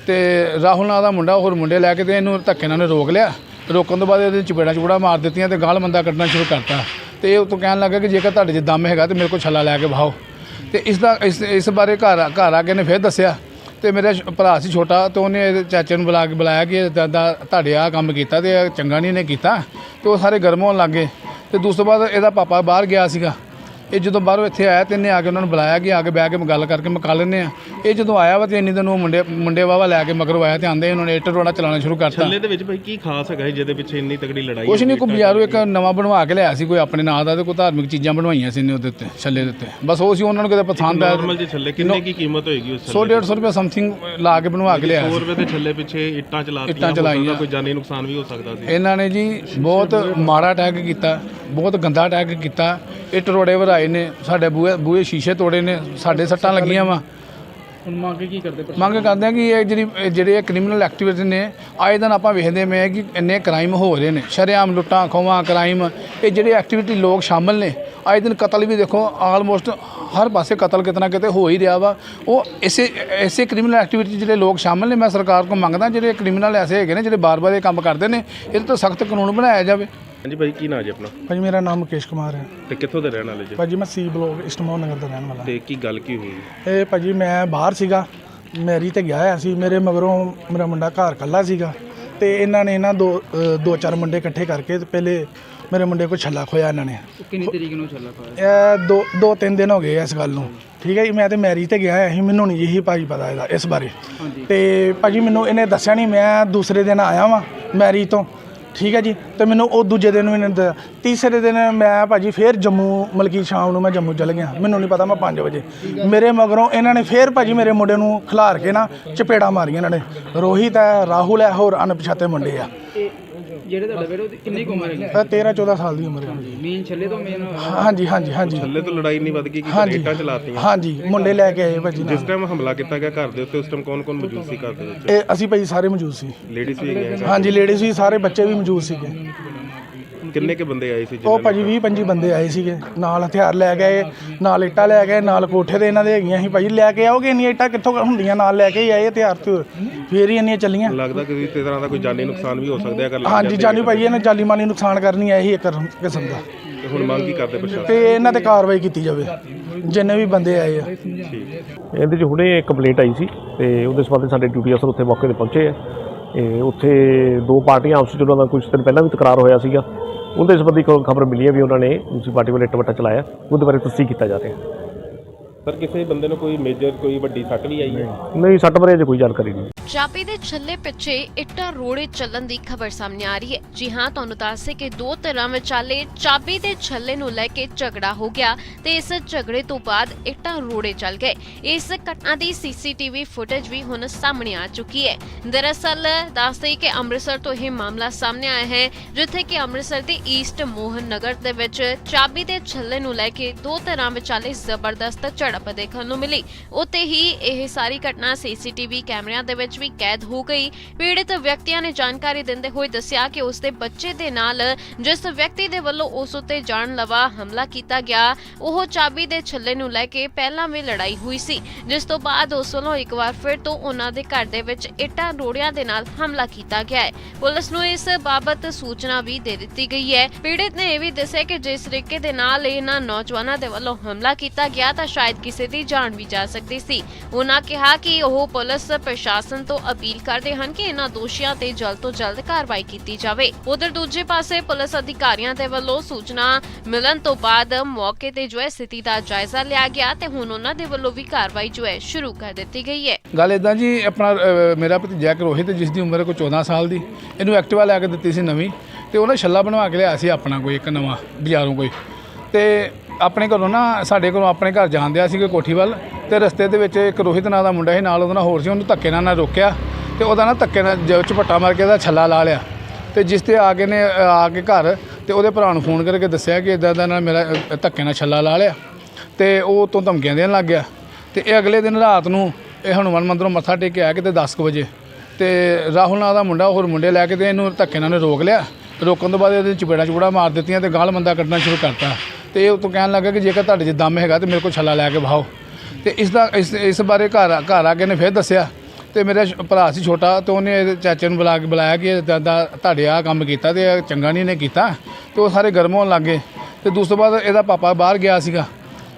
ਤੇ ਰਾਹੁਲ ਨਾਂ ਦਾ ਮੁੰਡਾ ਹੋਰ ਮੁੰਡੇ ਲੈ ਕੇ ਤੇ ਇਹਨੂੰ ਧੱਕੇ ਨਾਲ ਉਹਨੇ ਰੋਕ ਲਿਆ ਰੋਕਣ ਤੋਂ ਬਾਅਦ ਇਹਦੇ ਚਪੇੜਾਂ ਚੂੜਾ ਮਾਰ ਦਿੱਤੀਆਂ ਤੇ ਗਾਲ ਮੰਦਾ ਕੱਢਣਾ ਸ਼ੁਰੂ ਕਰਤਾ। ਤੇ ਉਹ ਤੋਂ ਕਹਿਣ ਲੱਗਾ ਕਿ ਜੇਕਰ ਤੁਹਾਡੇ 'ਚ ਦਮ ਹੈਗਾ ਤੇ ਮੇਰੇ ਕੋਲ ਛੱਲਾ ਲੈ ਕੇ ਵਹਾਓ। ਤੇ ਇਸ ਦਾ ਇਸ ਇਸ ਬਾਰੇ ਘਰ ਘਰ ਆ ਕੇ ਨੇ ਫਿਰ ਦੱਸਿਆ। ਤੇ ਮੇਰਾ ਭਰਾ ਸੀ ਛੋਟਾ, ਤੇ ਉਹਨੇ ਇਹਦੇ ਚਾਚੇ ਨੂੰ ਬੁਲਾ ਕੇ ਬੁਲਾਇਆ ਕਿ ਦਾਦਾ ਤੁਹਾਡੇ ਆ ਕੰਮ ਕੀਤਾ ਤੇ ਇਹ ਚੰਗਾ ਨਹੀਂ ਨੇ ਕੀਤਾ। ਤੇ ਉਹ ਸਾਰੇ ਗਰਮ ਹੋਣ ਲੱਗੇ ਤੇ ਦੂਸਰੇ ਬਾਅਦ ਇਹਦਾ ਪਾਪਾ ਬਾਹਰ ਗਿਆ ਸੀਗਾ। ਇਹ ਜਦੋਂ ਬਾਹਰੋਂ ਇੱਥੇ ਆਇਆ ਤੇ ਇਹਨੇ ਆ ਕੇ ਉਹਨਾਂ ਨੂੰ ਬੁਲਾਇਆ ਕਿ ਆ ਕੇ ਬਹਿ ਕੇ ਗੱਲ ਕਰਕੇ ਮੁਕਾ ਲੈਂਦੇ ਆ। ਇਹ ਜਦੋਂ ਆਇਆ ਵਾ ਤੇ ਇੰਨੀ ਦਿਨ ਉਹ ਮੁੰਡੇ ਮੁੰਡੇ ਵਾਵਾ ਲੈ ਕੇ ਮਗਰੋਂ ਆਇਆ ਤੇ ਆਂਦੇ ਉਹਨਾਂ ਨੇ ਇੱਟ ਰੋੜਾ ਚਲਾਉਣਾ ਸ਼ੁਰੂ ਕਰਤਾ। ਛੱਲੇ ਦੇ ਵਿੱਚ ਭਾਈ ਕੀ ਖਾਸ ਹੈਗਾ ਜਿਹਦੇ ਪਿੱਛੇ ਇੰਨੀ ਤਗੜੀ ਲੜਾਈ ਕੁਛ ਨਹੀਂ ਕੋਈ ਬਾਜ਼ਾਰੋਂ ਇੱਕ ਨਵਾਂ ਬਣਵਾ ਕੇ ਲਿਆ ਸੀ ਕੋਈ ਆਪਣੇ ਨਾਂ ਦਾ ਤੇ ਕੋਈ ਧਾਰਮਿਕ ਚੀਜ਼ਾਂ ਬਣਵਾਈਆਂ ਸੀ ਇਹਨੇ ਉਹਦੇ ਉੱਤੇ ਛੱਲੇ ਦੇ ਉੱਤੇ। ਬਸ ਉਹ ਸੀ ਉਹਨਾਂ ਨੂੰ ਕਿਤੇ ਪਸੰਦ ਆਇਆ। ਨਾਰਮਲ ਜਿਹੇ ਛੱਲੇ ਕਿੰਨੇ ਕੀ ਕੀਮਤ ਹੋਏਗੀ ਉਸ 100 150 ਰੁਪਏ ਸਮਥਿੰਗ ਲਾ ਕੇ ਬਣਵਾ ਕੇ ਲਿਆ। 100 ਸੀ ਰੁਪਏ ਦੇ ਛੱਲੇ ਪਿੱਛੇ ਇੱਟਾਂ ਚਲਾਤੀਆਂ ਚਲਾਈਆਂ। ਕੋਈ ਜਾਨੀ ਨੁਕਸਾਨ ਵੀ ਹੋ ਸਕਦਾ ਸੀ। ਇਹਨਾਂ ਨੇ ਜੀ ਬਹੁਤ ਮਾੜਾ ਅਟੈਕ ਕੀਤਾ ਬਹੁਤ ਗੰਦਾ ਅਟੈਕ ਕੀਤਾ ਇੱਟ ਰੋੜੇ ਵਰਾਏ ਨੇ ਸਾਡੇ ਬੂਹੇ ਬੂਹੇ ਸ਼ੀਸ਼ੇ ਤੋੜੇ ਨੇ ਸਾਡੇ ਸੱਟਾਂ ਲੱਗੀਆਂ ਵਾ। ਹੁਣ ਮੰਗ ਕੀ ਕਰਦੇ ਮੰਗ ਕਰਦੇ ਆ ਕਿ ਇਹ ਜਿਹੜੀ ਇਹ ਜਿਹੜੇ ਕ੍ਰਿਮੀਨਲ ਐਕਟੀਵਿਟੀ ਨੇ ਆਏ ਦਿਨ ਆਪਾਂ ਵੇਖਦੇ ਮੈਂ ਕਿ ਇੰਨੇ ਕ੍ਰਾਈਮ ਹੋ ਰਹੇ ਨੇ ਸ਼ਰੇਆਮ ਲੁੱਟਾਂ ਖੋਵਾਂ ਕ੍ਰਾਈਮ ਇਹ ਜਿਹੜੇ ਐਕਟੀਵਿਟੀ ਲੋਕ ਸ਼ਾਮਲ ਨੇ ਆਏ ਦਿਨ ਕਤਲ ਵੀ ਦੇਖੋ ਆਲਮੋਸਟ ਹਰ ਪਾਸੇ ਕਤਲ ਕਿਤਨਾ ਕਿਤੇ ਹੋ ਹੀ ਰਿਹਾ ਵਾ। ਉਹ ਇਸੇ ਇਸੇ ਕ੍ਰਿਮੀਨਲ ਐਕਟੀਵਿਟੀ ਜਿਹੜੇ ਲੋਕ ਸ਼ਾਮਲ ਨੇ ਮੈਂ ਸਰਕਾਰ ਕੋਲ ਮੰਗਦਾ ਜਿਹੜੇ ਕ੍ਰਿਮੀਨਲ ਐਸੇ ਹੈਗੇ ਨੇ ਜਿਹੜੇ ਬਾਰ-ਬਾਰ ਇਹ ਕੰਮ ਕਰਦੇ ਨੇ ਇਹਦੇ ਤੋਂ ਸਖਤ ਕਾਨੂੰਨ ਬਣਾਇਆ ਜਾਵੇ। ਹਾਂਜੀ ਭਾਈ ਕੀ ਨਾਂ ਜੀ ਆਪਣਾ? ਭਾਜੀ ਮੇਰਾ ਨਾਮ ਮੁਕੇਸ਼ ਕੁਮਾਰ ਹੈ। ਤੇ ਕਿੱਥੋਂ ਦੇ ਰਹਿਣ ਵਾਲੇ ਜੀ? ਭਾਜੀ ਮੈਂ ਸੀ ਬਲੋਕ ਇਸਟਮੋਨ ਨਗਰ ਦਾ ਰਹਿਣ ਵਾਲਾ। ਤੇ ਕੀ ਗੱਲ ਕੀ ਹੋਈ? ਇਹ ਭਾਜੀ ਮੈਂ ਬਾਹਰ ਸੀਗਾ। ਮੈਰੀ ਤੇ ਗਿਆ ਹੋਇਆ ਸੀ। ਮੇਰੇ ਮਗਰੋਂ ਮੇਰਾ ਮੁੰਡਾ ਘਰ ਕੱਲਾ ਸੀਗਾ। ਤੇ ਇਹਨਾਂ ਨੇ ਨਾ ਦੋ ਅ, ਦੋ ਚਾਰ ਮੁੰਡੇ ਇਕੱਠੇ ਕਰਕੇ ਤੇ ਪਹਿਲੇ ਮੇਰੇ ਮੁੰਡੇ ਕੋਲ ਛੱਲਾ ਖੋਇਆ ਇਹਨਾਂ ਨੇ। ਕਿੰਨੀ ਤਰੀਕ ਨੂੰ ਚੱਲਾ ਪਾਇਆ ਇਹ ਦੋ ਦੋ ਤਿੰਨ ਦਿਨ ਹੋ ਗਏ ਆ ਇਸ ਗੱਲ ਨੂੰ। ਠੀਕ ਹੈ ਜੀ ਮੈਂ ਤੇ ਮੈਰੀ ਤੇ ਗਿਆ ਹੋਇਆ ਸੀ। ਮੈਨੂੰ ਨਹੀਂ ਜੀ ਭਾਜੀ ਪਤਾ ਇਹਦਾ ਇਸ ਬਾਰੇ। ਤੇ ਭਾਜੀ ਮੈਨੂੰ ਇਹਨੇ ਦੱਸਿਆ ਨਹੀਂ ਮੈਂ ਦੂਸਰੇ ਦਿਨ ਆਇਆ ਵਾਂ ਮੈਰੀ ਤੋਂ। ਠੀਕ ਹੈ ਜੀ, ਤੇ ਮੈਨੂੰ ਉਹ ਦੂਜੇ ਦਿਨ ਵੀ ਇਹਨੇ ਦ- ਤੀਸਰੇ ਦਿਨ ਮੈਂ ਭਾਜੀ ਫੇਰ ਜੰਮੂ ਮਲਕੀ ਸ਼ਾਮ ਨੂੰ ਮੈਂ ਜੰਮੂ ਚਲ ਗਿਆ। ਮੈਨੂੰ ਨਹੀਂ ਪਤਾ, ਮੈਂ 5 ਵਜੇ। ਮੇਰੇ ਮਗਰੋਂ ਇਹਨਾਂ ਨੇ ਫੇਰ ਭਾਜੀ ਮੇਰੇ ਮੁੰਡੇ ਨੂੰ ਖਿਲਾਰ ਕੇ ਨਾ ਚਪੇੜਾ ਮਾਰੀਆਂ ਇਹਨਾਂ ਨੇ। ਰੋਹਿਤ ਹੈ, ਰਾਹੁਲ ਹੈ, ਹੋਰ ਅਣਪਛਾਤੇ ਮੁੰਡੇ ਆ। ਜਿਹੜੇ ਤੁਹਾਡੇ ਵੀਰੋ ਦੀ ਕਿੰਨੀ ਕੁ ਉਮਰ ਹੈਗੀ? ਇਹ 13 14 ਸਾਲ ਦੀ ਉਮਰ ਹੈ। ਮੇਨ ਛੱਲੇ ਤੋਂ ਮੇਨ ਹਾਂਜੀ ਹਾਂਜੀ ਹਾਂਜੀ। ਛੱਲੇ ਤੋਂ ਲੜਾਈ ਨਹੀਂ ਵੱਧ ਗਈ ਕਿ ਹਾਂਜੀ ਇੱਟਾਂ ਚਲਾਤੀਆਂ। ਹਾਂਜੀ ਮੁੰਡੇ ਲੈ ਕੇ ਆਏ ਭਾਜੀ ਨਾਲ। ਜਿਸ ਟਾਈਮ ਹਮਲਾ ਕੀਤਾ ਗਿਆ ਘਰ ਦੇ ਉੱਤੇ ਉਸ ਟਾਈਮ ਕੌਣ ਕੌਣ ਮੌਜੂਦ ਸੀ ਘਰ ਦੇ ਵਿੱਚ? ਇਹ ਅਸੀਂ ਭਾਜੀ ਸਾਰੇ ਮੌਜੂਦ ਸੀ। ਲੇਡੀਜ਼ ਵੀ ਗਏ ਹਾਂਜੀ ਲੇਡੀਜ਼ ਵੀ ਸਾਰੇ ਬੱਚੇ ਵੀ ਮੌਜੂਦ ਸੀਗੇ। ਕਿੰਨੇ ਕੇ ਬੰਦੇ ਆਏ ਸੀ ਉਹ ਭਾਜੀ 20 25 ਬੰਦੇ ਆਏ ਸੀਗੇ। ਨਾਲ ਹਥਿਆਰ ਲੈ ਗਏ ਨਾਲ ਇੱਟਾਂ ਲੈ ਗਏ ਨਾਲ ਕੋਠੇ ਦੇ ਇਹਨਾਂ ਦੇ ਹੈਗੀਆਂ ਸੀ। ਭਾਜੀ ਲੈ ਕੇ ਆਓਗੇ ਇੰਨੀਆਂ ਇੱਟਾਂ ਕਿੱਥੋਂ ਹੁੰਦੀਆਂ? ਨਾਲ ਲੈ ਕੇ ਹੀ ਆਏ ਹਥਿਆਰ ਤੇ ਫੇਰ ਹੀ ਇੰਨੀਆਂ ਚੱਲੀਆਂ। ਲੱਗਦਾ ਕਿ ਕਿਸੇ ਤਰ੍ਹਾਂ ਦਾ ਕੋਈ ਜਾਨੀ ਨੁਕਸਾਨ ਵੀ ਹੋ ਸਕਦਾ ਹੈ ਅਗਰ ਲੱਗ ਹਾਂਜੀ ਜਾਨੀ ਭਾਜੀ ਇਹਨੇ ਜਾਲੀ ਮਾਲੀ ਨੁਕਸਾਨ ਕਰਨੀ ਹੈ ਇਹੀ ਇੱਕ ਕਿਸਮ ਦਾ। ਤੇ ਹੁਣ ਮੰਗ ਕੀ ਕਰਦੇ ਪ੍ਰਸ਼ਾਸਨ? ਤੇ ਇਹਨਾਂ ਤੇ ਕਾਰਵਾਈ ਕੀਤੀ ਜਾਵੇ ਜਿੰਨੇ ਵੀ ਬੰਦੇ ਆਏ ਆ। ਇਹਦੇ 'ਚ ਹੁਣੇ ਕੰਪਲੇਂਟ ਆਈ ਸੀ ਤੇ ਉਹਦੇ ਸੰਬੰਧੀ ਸਾਡੇ ਡਿਊਟੀ ਅਫਸਰ ਉੱਥੇ ਮੌਕੇ ਤੇ ਪਹੁੰਚੇ ਆ। ਇਹ ਉੱਥੇ ਦੋ ਪਾਰਟੀਆਂ ਆਪਸ ਵਿੱਚ ਉਹਨਾਂ ਦਾ ਕੁਝ ਦਿਨ ਪਹਿਲਾਂ ਵੀ ਤਕਰਾਰ ਹੋਇਆ ਸੀਗਾ। ਉਹਦੇ ਸੰਬੰਧੀ ਖਬਰ ਮਿਲੀ ਹੈ ਵੀ ਉਹਨਾਂ ਨੇ ਦੂਸਰੀ ਪਾਰਟੀ ਵੱਲੋਂ ਟਵੱਟਾ ਚਲਾਇਆ, ਉਹਦੇ ਬਾਰੇ ਤਸਦੀਕ ਕੀਤਾ ਜਾ ਰਿਹਾ ਸਰ ਕਿਸੇ ਬੰਦੇ ਨੂੰ ਕੋਈ ਮੇਜਰ ਕੋਈ ਵੱਡੀ ਸੱਟ ਵੀ ਆਈ ਹੈ? ਨਹੀਂ। ਸੱਟ ਬਾਰੇ ਅਜੇ ਕੋਈ ਜਾਣਕਾਰੀ ਨਹੀਂ। ਚਾਬੀ ਦੇ ਛੱਲੇ ਪਿੱਛੇ ਇੱਟਾਂ ਰੋੜੇ ਚੱਲਣ ਦੀ ਖਬਰ ਸਾਹਮਣੇ ਆ ਰਹੀ ਹੈ। ਜੀ ਹਾਂ ਤੁਹਾਨੂੰ ਦੱਸੇ ਕਿ ਦੋ ਧਿਰਾਂ ਵਿਚਾਲੇ ਚਾਬੀ ਦੇ ਛੱਲੇ ਨੂੰ ਲੈ ਕੇ ਝਗੜਾ ਹੋ ਗਿਆ ਤੇ ਇਸ ਝਗੜੇ ਤੋਂ ਬਾਅਦ ਇੱਟਾਂ ਰੋੜੇ ਚੱਲ ਗਏ। ਇਸ ਘਟਨਾ ਦੀ ਸੀਸੀਟੀਵੀ ਫੁਟੇਜ ਵੀ ਹੁਣ ਸਾਹਮਣੇ ਆ ਚੁੱਕੀ ਹੈ। ਦਰਅਸਲ ਦੱਸਦੇ ਕਿ ਅੰਮ੍ਰਿਤਸਰ ਤੋਂ ਇਹ ਮਾਮਲਾ ਸਾਹਮਣੇ ਆਇਆ ਹੈ ਜਿੱਥੇ ਕਿ ਅੰਮ੍ਰਿਤਸਰ ਦੇ ਈਸਟ ਮੋਹਨ ਨਗਰ ਦੇ ਵਿੱਚ ਚਾਬੀ ਦੇ ਛੱਲੇ ਨੂੰ ਲੈ ਕੇ ਦੋ ਧਿਰਾਂ ਵਿਚਾਲੇ ਜ਼ਬਰਦਸਤ ਝੜਪ ਦੇਖਣ ਨੂੰ ਮਿਲੀ। ਉੱਤੇ ਹੀ ਇਹ ਸਾਰੀ ਘਟਨਾ ਸੀਸੀਟੀਵੀ ਕੈਮਰਿਆਂ ਦੇ ਵਿੱਚ ਵੀ ਕੈਦ ਹੋ ਗਈ। ਪੀੜਿਤ ਵਿਅਕਤੀਆਂ ਨੇ ਜਾਣਕਾਰੀ ਦਿੰਦੇ ਹੋਏ ਦੱਸਿਆ ਕਿ ਉਸ ਦੇ ਬੱਚੇ ਦੇ ਨਾਲ ਜਿਸ ਵਿਅਕਤੀ ਦੇ ਵੱਲੋਂ ਉਸ ਉੱਤੇ ਜਾਣ ਲਵਾ ਹਮਲਾ ਕੀਤਾ ਗਿਆ, ਉਹ ਚਾਬੀ ਦੇ ਛੱਲੇ ਨੂੰ ਲੈ ਕੇ ਪਹਿਲਾਂ ਵੀ ਲੜਾਈ ਹੋਈ ਸੀ। ਜਿਸ ਤੋਂ ਬਾਅਦ ਉਸ ਵੱਲੋਂ ਇੱਕ ਵਾਰ ਫਿਰ ਤੋਂ ਉਹਨਾਂ ਦੇ ਘਰ ਦੇ ਵਿੱਚ ਇੱਟਾਂ ਰੋੜਿਆਂ ਦੇ ਨਾਲ ਹਮਲਾ ਕੀਤਾ ਗਿਆ ਹੈ। ਪੁਲਿਸ ਨੂੰ ਇਸ ਬਾਬਤ ਸੂਚਨਾ ਵੀ ਦੇ ਦਿੱਤੀ ਗਈ ਹੈ। ਪੀੜਿਤ ਨੇ ਇਹ ਵੀ ਦੱਸਿਆ ਕਿ ਜਿਸ ਤਰੀਕੇ ਦੇ ਨਾਲ ਇਹਨਾਂ ਨੌਜਵਾਨਾਂ ਦੇ ਵੱਲੋਂ ਹਮਲਾ ਕੀਤਾ ਗਿਆ ਤਾਂ ਸ਼ਾਇਦ ਕਿਸੇ ਦੀ ਜਾਨ ਵੀ ਜਾ ਸਕਦੀ ਸੀ। ਉਹਨਾਂ ਕਿਹਾ ਕਿ ਉਹ ਪੁਲਿਸ ਪ੍ਰਸ਼ਾਸਨ ਤੋਂ ਅਪੀਲ ਕਰਦੇ ਹਨ ਕਿ ਇਹਨਾਂ ਦੋਸ਼ੀਆਂ ਤੇ ਜਲਦ ਤੋਂ ਜਲਦ ਕਾਰਵਾਈ ਕੀਤੀ ਜਾਵੇ। ਉਧਰ ਦੂਜੇ ਪਾਸੇ ਪੁਲਿਸ ਅਧਿਕਾਰੀਆਂ ਦੇ ਵੱਲੋਂ ਸੂਚਨਾ ਮਿਲਣ ਤੋਂ ਬਾਅਦ ਮੌਕੇ ਤੇ ਜੋ ਹੈ ਸਥਿਤੀ ਦਾ ਜਾਇਜ਼ਾ ਲਿਆ ਗਿਆ ਤੇ ਹੁਣ ਉਹਨਾਂ ਦੇ ਵੱਲੋਂ ਵੀ ਕਾਰਵਾਈ ਜੋ ਹੈ ਸ਼ੁਰੂ ਕਰ ਦਿੱਤੀ ਗਈ ਹੈ। ਗੱਲ ਇਦਾਂ ਜੀ, ਆਪਣਾ ਮੇਰਾ ਭਤੀਜਾ ਇੱਕ ਜਿਸ ਦੀ ਉਮਰ ਕੋਈ 14 ਸਾਲ ਦੀ, ਇਹਨੂੰ ਐਕਟਿਵਾ ਲੈ ਕੇ ਦਿੱਤੀ ਸੀ ਨਵੀਂ ਤੇ ਉਹਨੇ ਛੱਲਾ ਬਣਵਾ ਕੇ ਲਿਆ ਸੀ ਆਪਣਾ ਕੋਈ ਇੱਕ ਨਵਾਂ, ਬਾਜ਼ਾਰੋਂ ਕੋਈ। ਤੇ ਆਪਣੇ ਘਰੋਂ ਨਾ, ਸਾਡੇ ਘਰੋਂ ਆਪਣੇ ਘਰ ਜਾਂਦਿਆ ਸੀ ਕੋਈ ਕੋਠੀ ਵੱਲ ਤੇ ਰਸਤੇ ਦੇ ਵਿੱਚ ਇੱਕ ਰੋਹਿਤ ਨਾਂ ਦਾ ਮੁੰਡਾ ਸੀ, ਨਾਲ ਉਹਦਾ ਨਾਲ ਹੋਰ ਸੀ, ਉਹਨੂੰ ਧੱਕੇ ਨਾਲ ਨਾ ਰੋਕਿਆ ਤੇ ਉਹਦਾ ਨਾ ਧੱਕੇ ਨਾਲ ਜ- ਝਪੱਟਾ ਮਾਰ ਕੇ ਉਹਦਾ ਛੱਲਾ ਲਾ ਲਿਆ ਤੇ ਜਿਸ ਤੇ ਆ ਕੇ ਨੇ, ਆ ਕੇ ਘਰ ਤੇ ਉਹਦੇ ਭਰਾ ਨੂੰ ਫੋਨ ਕਰਕੇ ਦੱਸਿਆ ਕਿ ਇਦਾਂ ਦਾ ਨਾਲ ਮੇਰਾ ਧੱਕੇ ਨਾਲ ਛੱਲਾ ਲਾ ਲਿਆ ਤੇ ਉਹ ਤੋਂ ਧਮਕੀਆਂ ਦੇਣ ਲੱਗ ਗਿਆ ਤੇ ਇਹ ਅਗਲੇ ਦਿਨ ਰਾਤ ਨੂੰ ਇਹ ਹਨੂੰਮਾਨ ਮੰਦਰੋਂ ਮੱਥਾ ਟੇਕ ਕੇ ਆਇਆ ਕਿਤੇ 10 ਕੁ ਵਜੇ ਤੇ ਰਾਹੁਲ ਨਾਂ ਦਾ ਮੁੰਡਾ ਹੋਰ ਮੁੰਡੇ ਲੈ ਕੇ ਤੇ ਇਹਨੂੰ ਧੱਕੇ ਨਾਲ ਉਹਨੇ ਰੋਕ ਲਿਆ, ਰੋਕਣ ਤੋਂ ਬਾਅਦ ਇਹਦੇ ਚਪੇੜਾ ਚਪੂੜਾ ਮਾਰ ਦਿੱਤੀਆਂ ਤੇ ਗਾਲ ਮੰਦਾ ਕੱਢਣਾ ਸ਼ੁਰੂ ਕਰਤਾ। ਤੇ ਉਹ ਤੋਂ ਕਹਿਣ ਲੱਗਾ ਕਿ ਜੇਕਰ ਤੁਹਾਡੇ 'ਚ ਦਮ ਹੈਗਾ ਤੇ ਮੇਰੇ ਕੋਲ ਛੱਲਾ ਲੈ ਕੇ ਵਹਾਓ। ਤੇ ਇਸ ਦਾ ਇਸ ਇਸ ਬਾਰੇ ਘਰ ਘਰ ਆ ਕੇ ਨੇ ਫਿਰ ਦੱਸਿਆ। ਤੇ ਮੇਰਾ ਭਰਾ ਸੀ ਛੋਟਾ, ਤੇ ਉਹਨੇ ਇਹਦੇ ਚਾਚੇ ਨੂੰ ਬੁਲਾ ਕੇ ਬੁਲਾਇਆ ਕਿ ਦਾਦਾ ਤੁਹਾਡੇ ਆ ਕੰਮ ਕੀਤਾ ਤੇ ਇਹ ਚੰਗਾ ਨਹੀਂ ਨੇ ਕੀਤਾ। ਤੇ ਉਹ ਸਾਰੇ ਗਰਮ ਹੋਣ ਲੱਗੇ ਤੇ ਦੂਸ ਤੋਂ ਬਾਅਦ ਇਹਦਾ ਪਾਪਾ ਬਾਹਰ ਗਿਆ ਸੀਗਾ।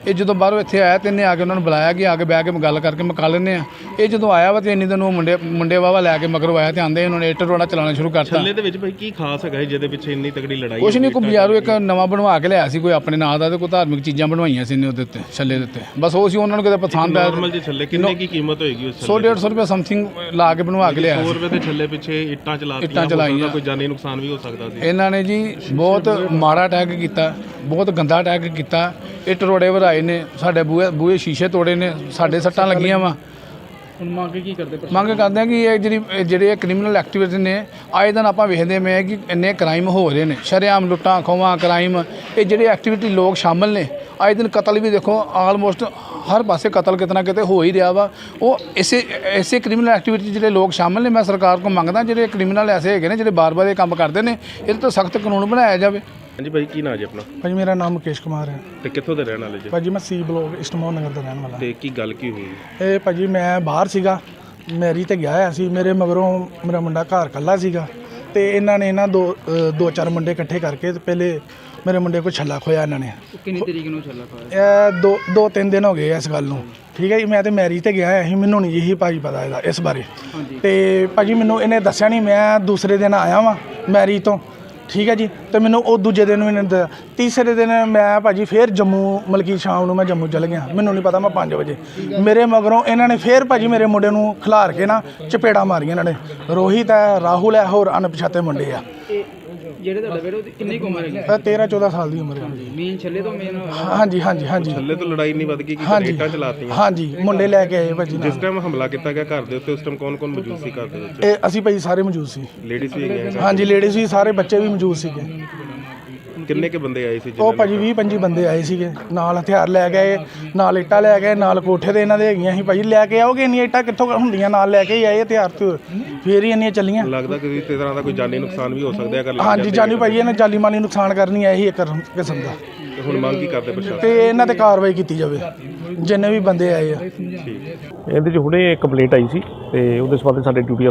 ਇਹ ਜਦੋਂ ਬਾਹਰੋਂ ਇੱਥੇ ਆਇਆ ਤੇ ਇਹਨੇ ਆ ਕੇ ਉਹਨਾਂ ਨੂੰ ਬੁਲਾਇਆ ਕਿ ਆ ਕੇ ਬਹਿ ਕੇ ਗੱਲ ਕਰਕੇ ਮੁਕਾ ਲੈਂਦੇ ਆ। ਇਹ ਜਦੋਂ ਆਇਆ ਵਾ ਤੇ ਇੰਨੀ ਦਿਨ ਉਹ ਮੁੰਡੇ ਮੁੰਡੇ ਵਾਵਾ ਲੈ ਕੇ ਮਗਰੋਂ ਆਇਆ ਤੇ ਆਂਦੇ ਉਹਨਾਂ ਨੇ ਇੱਟ ਰੋੜਾ ਚਲਾਉਣਾ ਸ਼ੁਰੂ ਕਰਤਾ। ਛੱਲੇ ਦੇ ਵਿੱਚ ਭਾਈ ਕੀ ਖਾਸ ਹੈਗਾ ਜਿਹਦੇ ਪਿੱਛੇ ਇੰਨੀ ਤਗੜੀ ਲੜਾਈ ਕੁਛ ਨਹੀਂ ਕੋਈ ਬਾਜ਼ਾਰੋਂ ਇੱਕ ਨਵਾਂ ਬਣਵਾ ਕੇ ਲਿਆ ਸੀ ਕੋਈ ਆਪਣੇ ਨਾਂ ਦਾ ਤੇ ਕੋਈ ਧਾਰਮਿਕ ਚੀਜ਼ਾਂ ਬਣਵਾਈਆਂ ਸੀ ਇਹਨੇ ਉਹਦੇ ਉੱਤੇ ਛੱਲੇ ਦੇ ਉੱਤੇ। ਬਸ ਉਹ ਸੀ ਉਹਨਾਂ ਨੂੰ ਕਿਤੇ ਪਸੰਦ ਆਇਆ। ਨਾਰਮਲ ਜੇ ਛੱਲੇ ਕਿੰਨੇ ਕੀ ਕੀਮਤ ਹੋਏਗੀ ਉਸ 100 150 ਰੁਪਏ ਸਮਥਿੰਗ ਲਾ ਕੇ ਬਣਵਾ ਕੇ ਲਿਆ 100 ਸੀ। ਰੁਪਏ ਦੇ ਛੱਲੇ ਪਿੱਛੇ ਇੱਟਾਂ ਚਲਾਤੀਆਂ। ਕੋਈ ਜਾਨੀ ਨੁਕਸਾਨ ਵੀ ਹੋ ਸਕਦਾ ਸੀ। ਇਹਨਾਂ ਨੇ ਜੀ ਬਹੁਤ ਮਾੜਾ ਅਟੈਕ ਕੀਤਾ ਬਹੁਤ ਗੰਦਾ ਅਟੈਕ ਕੀਤਾ ਇੱਟ ਰੋੜੇ ਵਰਾਏ ਨੇ ਸਾਡੇ ਬੂਹੇ ਬੂਹੇ ਸ਼ੀਸ਼ੇ ਤੋੜੇ ਨੇ ਸਾਡੇ ਸੱਟਾਂ ਲੱਗੀਆਂ ਵਾ। ਹੁਣ ਮੰਗ ਕੀ ਕਰਦੇ ਮੰਗ ਕਰਦੇ ਆ ਕਿ ਇਹ ਜਿਹੜੀ ਇਹ ਜਿਹੜੇ ਕ੍ਰਿਮੀਨਲ ਐਕਟੀਵਿਟੀ ਨੇ ਆਏ ਦਿਨ ਆਪਾਂ ਵੇਖਦੇ ਹਾਂ ਕਿ ਇੰਨੇ ਕ੍ਰਾਈਮ ਹੋ ਰਹੇ ਨੇ। ਸ਼ਰੇਆਮ ਲੁੱਟਾਂ ਖੋਵਾਂ ਕ੍ਰਾਈਮ ਇਹ ਜਿਹੜੇ ਐਕਟੀਵਿਟੀ ਲੋਕ ਸ਼ਾਮਲ ਨੇ ਆਏ ਦਿਨ ਕਤਲ ਵੀ ਦੇਖੋ ਆਲਮੋਸਟ ਹਰ ਪਾਸੇ ਕਤਲ ਕਿਤਨਾ ਕਿਤੇ ਹੋ ਹੀ ਰਿਹਾ ਵਾ। ਉਹ ਇਸੇ ਇਸੇ ਕ੍ਰਿਮੀਨਲ ਐਕਟੀਵਿਟੀ ਜਿਹੜੇ ਲੋਕ ਸ਼ਾਮਲ ਨੇ ਮੈਂ ਸਰਕਾਰ ਕੋਲ ਮੰਗਦਾ ਜਿਹੜੇ ਕ੍ਰਿਮੀਨਲ ਐਸੇ ਹੈਗੇ ਨੇ ਜਿਹੜੇ ਬਾਰ-ਬਾਰ ਇਹ ਕੰਮ ਕਰਦੇ ਨੇ ਇਹਦੇ ਤੋਂ ਸਖਤ ਕਾਨੂੰਨ ਬਣਾਇਆ ਜਾਵੇ। ਹਾਂਜੀ ਭਾਈ ਕੀ ਨਾਂ ਜੀ ਆਪਣਾ? ਭਾਜੀ ਮੇਰਾ ਨਾਮ ਮੁਕੇਸ਼ ਕੁਮਾਰ ਹੈ। ਤੇ ਕਿੱਥੋਂ ਦੇ ਰਹਿਣ ਵਾਲੇ ਜੀ? ਭਾਜੀ ਮੈਂ ਸੀ ਬਲੋਕ ਇਸਟਮੋਨ ਨਗਰ ਦਾ ਰਹਿਣ ਵਾਲਾ। ਤੇ ਕੀ ਗੱਲ ਕੀ ਹੋਈ? ਇਹ ਭਾਜੀ ਮੈਂ ਬਾਹਰ ਸੀਗਾ। ਮੈਰੀ ਤੇ ਗਿਆ ਹੋਇਆ ਸੀ। ਮੇਰੇ ਮਗਰੋਂ ਮੇਰਾ ਮੁੰਡਾ ਘਰ ਕੱਲਾ ਸੀਗਾ। ਤੇ ਇਹਨਾਂ ਨੇ ਨਾ ਦੋ ਦੋ ਚਾਰ ਮੁੰਡੇ ਇਕੱਠੇ ਕਰਕੇ ਤੇ ਪਹਿਲੇ ਮੇਰੇ ਮੁੰਡੇ ਕੋਲ ਛੱਲਾ ਖੋਇਆ ਇਹਨਾਂ ਨੇ। ਕਿੰਨੀ ਤਰੀਕ ਨੂੰ ਚੱਲਾ ਪਾਇਆ ਇਹ ਦੋ ਦੋ ਤਿੰਨ ਦਿਨ ਹੋ ਗਏ ਇਸ ਗੱਲ ਨੂੰ। ਠੀਕ ਹੈ ਜੀ ਮੈਂ ਤੇ ਮੈਰੀ ਤੇ ਗਿਆ ਹੋਇਆ ਸੀ। ਮੈਨੂੰ ਨਹੀਂ ਜੀ ਭਾਜੀ ਪਤਾ ਇਹਦਾ ਇਸ ਬਾਰੇ। ਤੇ ਭਾਜੀ ਮੈਨੂੰ ਇਹਨੇ ਦੱਸਿਆ ਨਹੀਂ ਮੈਂ ਦੂਸਰੇ ਦਿਨ ਆਇਆ ਵਾਂ ਮੈਰੀ ਤੋਂ। ਠੀਕ ਹੈ ਜੀ, ਤੇ ਮੈਨੂੰ ਉਹ ਦੂਜੇ ਦਿਨ ਵੀ ਨਹੀਂ ਦ- ਤੀਸਰੇ ਦਿਨ ਮੈਂ ਭਾਜੀ ਫੇਰ ਜੰਮੂ ਮਲਕੀ ਸ਼ਾਮ ਨੂੰ ਮੈਂ ਜੰਮੂ ਚਲ ਗਿਆ। ਮੈਨੂੰ ਨਹੀਂ ਪਤਾ, ਮੈਂ 5 ਵਜੇ। ਮੇਰੇ ਮਗਰੋਂ ਇਹਨਾਂ ਨੇ ਫੇਰ ਭਾਜੀ ਮੇਰੇ ਮੁੰਡੇ ਨੂੰ ਖਿਲਾਰ ਕੇ ਨਾ ਚਪੇੜਾ ਮਾਰੀਆਂ ਇਹਨਾਂ ਨੇ। ਰੋਹਿਤ ਹੈ, ਰਾਹੁਲ ਹੈ, ਹੋਰ ਅਣਪਛਾਤੇ ਮੁੰਡੇ ਆ। ਜਿਹੜੇ ਤੁਹਾਡੇ ਵੀਰੋ ਦੀ ਕਿੰਨੀ ਕੁ ਉਮਰ ਹੈਗੀ? ਇਹ 13 14 ਸਾਲ ਦੀ ਉਮਰ ਹੈ। ਮੇਨ ਛੱਲੇ ਤੋਂ ਮੇਨ ਹਾਂਜੀ ਹਾਂਜੀ ਹਾਂਜੀ। ਛੱਲੇ ਤੋਂ ਲੜਾਈ ਨਹੀਂ ਵੱਧ ਗਈ ਕਿ ਹਾਂਜੀ ਇੱਟਾਂ ਚਲਾਤੀਆਂ। ਹਾਂਜੀ ਮੁੰਡੇ ਲੈ ਕੇ ਆਏ ਭਾਜੀ ਨਾਲ। ਜਿਸ ਟਾਈਮ ਹਮਲਾ ਕੀਤਾ ਗਿਆ ਘਰ ਦੇ ਉੱਤੇ ਉਸ ਟਾਈਮ ਕੌਣ ਕੌਣ ਮੌਜੂਦ ਸੀ ਘਰ ਦੇ ਵਿੱਚ? ਇਹ ਅਸੀਂ ਭਾਜੀ ਸਾਰੇ ਮੌਜੂਦ ਸੀ। ਲੇਡੀਜ਼ ਵੀ ਗਏ ਹਾਂਜੀ ਲੇਡੀਜ਼ ਵੀ ਸਾਰੇ ਬੱਚੇ ਵੀ ਮੌਜੂਦ ਸੀਗੇ। ਕਿੰਨੇ ਕੇ ਬੰਦੇ ਆਏ ਸੀ ਉਹ ਭਾਜੀ 20 25 ਬੰਦੇ ਆਏ ਸੀਗੇ। ਨਾਲ ਹਥਿਆਰ ਲੈ ਗਏ ਨਾਲ ਇੱਟਾਂ ਲੈ ਗਏ ਨਾਲ ਕੋਠੇ ਤੇ ਇਹਨਾਂ ਦੇ ਹੈਗੀਆਂ ਸੀ। ਭਾਜੀ ਲੈ ਕੇ ਆਓਗੇ ਇੰਨੀਆਂ ਇੱਟਾਂ ਕਿੱਥੋਂ ਹੁੰਦੀਆਂ? ਨਾਲ ਲੈ ਕੇ ਹੀ ਆਏ ਹਥਿਆਰ ਤੇ ਫੇਰ ਹੀ ਇੰਨੀਆਂ ਚੱਲੀਆਂ। ਲੱਗਦਾ ਕਿ ਕਿਸੇ ਤਰ੍ਹਾਂ ਦਾ ਕੋਈ ਜਾਨੀ ਨੁਕਸਾਨ ਵੀ ਹੋ ਸਕਦਾ ਹੈ ਅਗਰ ਲੱਗ ਹਾਂਜੀ ਜਾਂਦੇ ਜਾਨੀ ਭਾਜੀ ਇਹਨੇ ਜਾਲੀ ਮਾਲੀ ਨੁਕਸਾਨ ਕਰਨੀ ਹੈ ਇਹੀ ਇੱਕ ਕਿਸਮ ਦਾ। ਤੇ ਹੁਣ ਮੰਗ ਕੀ ਕਰਦੇ ਪ੍ਰਸ਼ਾਸਨ? ਤੇ ਇਹਨਾਂ ਤੇ ਕਾਰਵਾਈ ਕੀਤੀ ਜਾਵੇ। ਜਿੰਨੇ ਵੀ ਬੰਦੇ ਆਏ ਆ। ਇਹਦੇ 'ਚ ਹੁਣੇ ਕੰਪਲੇਂਟ ਆਈ ਸੀ ਤੇ ਉਹਦੇ ਸਬੰਧ ਸਾਡੇ ਡਿਊਟੀ